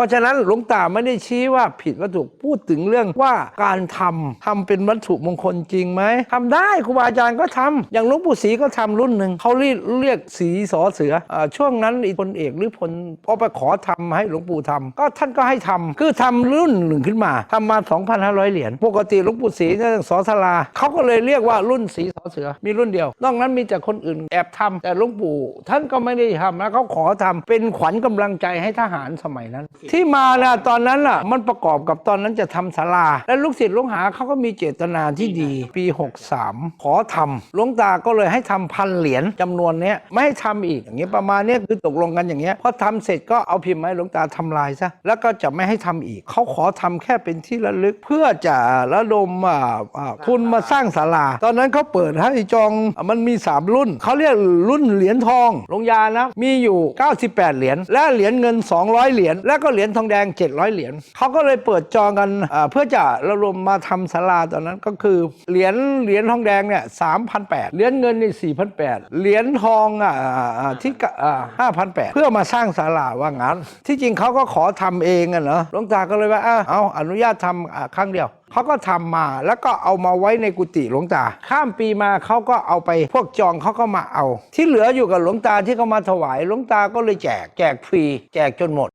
ราะฉะนั้นหลวงตาไม่ได้ชี้ว่าผิดวัตถุพูดถึงเรื่องว่าการทำทำเป็นวัตถุมงคลจริงไหมทำได้ครูบาอาจารย์ก็ทำอย่างหลวงปู่ศรีก็ทำรุ่นหนึ่งเขาเรียกเรียกสีสอเสืออช่วงนั้นอีพลเอกหรือพลพอไปขอทำให้หลวงปู่ทำก็ท่านก็ให้ทำคือทำรุ่นหนึ่งขึ้นมาทำมา 2,500 เหรียญปกติหลวงปู่ศรีเนี่ยสอสลาเขาก็เลยเรียกว่ารุ่นสีสอเสือมีรุ่นเดียวนอกนั้นมีแต่คนอื่นแอบทำแต่หลวงปู่ท่านก็ไม่ได้ทำนะเขาขอทำเป็นขวัญกำลังใจให้ทหารสมัยนั้นที่มานะตอนนั้นอะมันประกอบกับตอนนั้นจะทำศาลา และลูกศิษย์ลูกหาเขาก็มีเจตนาที่ดี ปี 63 ขอทำหลวงตาก็เลยให้ทำพันเหรียญจำนวนเนี้ยไม่ให้ทำอีกอย่างเงี้ยประมาณเนี้ยคือตกลงกันอย่างเงี้ยพอทำเสร็จก็เอาพิมพ์มาให้หลวงตาทำลายซะแล้วก็จะไม่ให้ทำอีกเขาขอทำแค่เป็นที่ระลึกเพื่อจะระดมอ่าอ่าทุนมาสร้างศาลา ตอนนั้นเขาเปิดให้จองมันมี 3 รุ่นเขาเรียกรุ่นเหรียญทองลงยานะมีอยู่ 98 เหรียญและเหรียญเงิน 200 เหรียญและก็เหรียญียญทองแดง 700 เหรียญเขาก็เลยเปิดจองกันเพื่อจะระดมมาทำศาลาตอนนั้นก็คือเหรียญเหรียญทองแดงเนี่ย3,800เหรียญเงินนี่4,800เหรียญทองอ่าที่กะอ่า5,800เพื่อมาสร้างศาลาว่างั้น ที่จริงเขาก็ขอทำเองอะเนาะหลวงตาก็เลยว่าเอาอนุญาตทำอ่าครั้งเดียวเขาก็ทำมาแล้วก็เอามาไว้ในกุฏิหลวงตา ข้ามปีมาเขาก็เอาไปพวกจองเขาก็มาเอา ที่เหลืออยู่กับหลวงตาที่เขามาถวายหลวงตาก็เลยแจกแจกฟรี แจกจนหมด